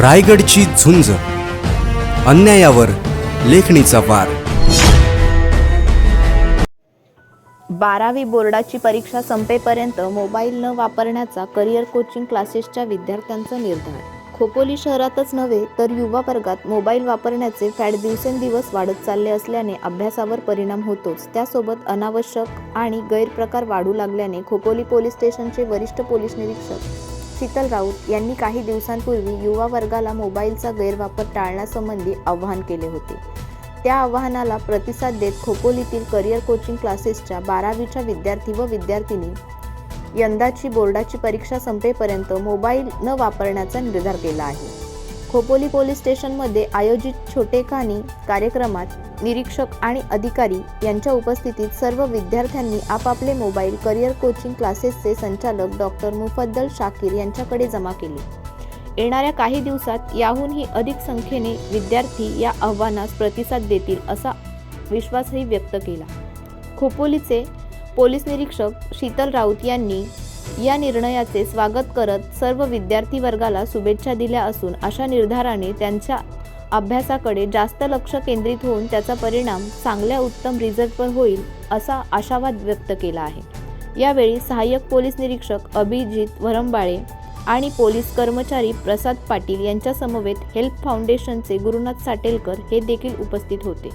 रायगडची झुंज. अन्यायावर लेखणीचा वार. बारावी बोर्डाची परीक्षा संपेपर्यंत मोबाईल न वापरण्याचा करिअर कोचिंग क्लासेसच्या विद्यार्थ्यांचा निर्धार. खोपोली शहरातच नव्हे तर युवा वर्गात मोबाईल वापरण्याचे फॅड दिवसेंदिवस वाढत चालले असल्याने अभ्यासावर परिणाम होतोच. त्यासोबत अनावश्यक आणि गैरप्रकार वाढू लागल्याने खोपोली पोलीस स्टेशनचे वरिष्ठ पोलीस निरीक्षक शीतल राऊत यांनी काही दिवसांपूर्वी युवा वर्गाला मोबाईलचा गैरवापर टाळण्यासंबंधी आवाहन केले होते. त्या आवाहनाला प्रतिसाद देत खोपोलीतील करिअर कोचिंग क्लासेसच्या बारावीच्या विद्यार्थी व विद्यार्थिनी यंदाची बोर्डाची परीक्षा संपेपर्यंत मोबाईल न वापरण्याचा निर्धार केला आहे. खोपोली पोलीस स्टेशनमध्ये आयोजित छोटेखानी कार्यक्रमात निरीक्षक आणि अधिकारी यांच्या उपस्थितीत सर्व विद्यार्थ्यांनी आपापले मोबाईल करिअर कोचिंग क्लासेसचे संचालक डॉक्टर मुफद्दल शाकीर यांच्याकडे जमा केले. येणाऱ्या काही दिवसात याहूनही अधिक संख्येने विद्यार्थी या आव्हानास प्रतिसाद देतील असा विश्वासही व्यक्त केला. खोपोलीचे पोलीस निरीक्षक शीतल राऊत यांनी या निर्णयाचे स्वागत करत सर्व विद्यार्थी वर्गाला शुभेच्छा दिल्या असून अशा निर्धाराने त्यांच्या अभ्यासाकडे जास्त लक्ष केंद्रित होऊन त्याचा परिणाम चांगल्या उत्तम रिझल्टवर होईल असा आशावाद व्यक्त केला आहे. यावेळी सहाय्यक पोलीस निरीक्षक अभिजित वरंबाळे आणि पोलीस कर्मचारी प्रसाद पाटील यांच्यासमवेत हेल्प फाउंडेशनचे गुरुनाथ साटेलकर हे देखील उपस्थित होते.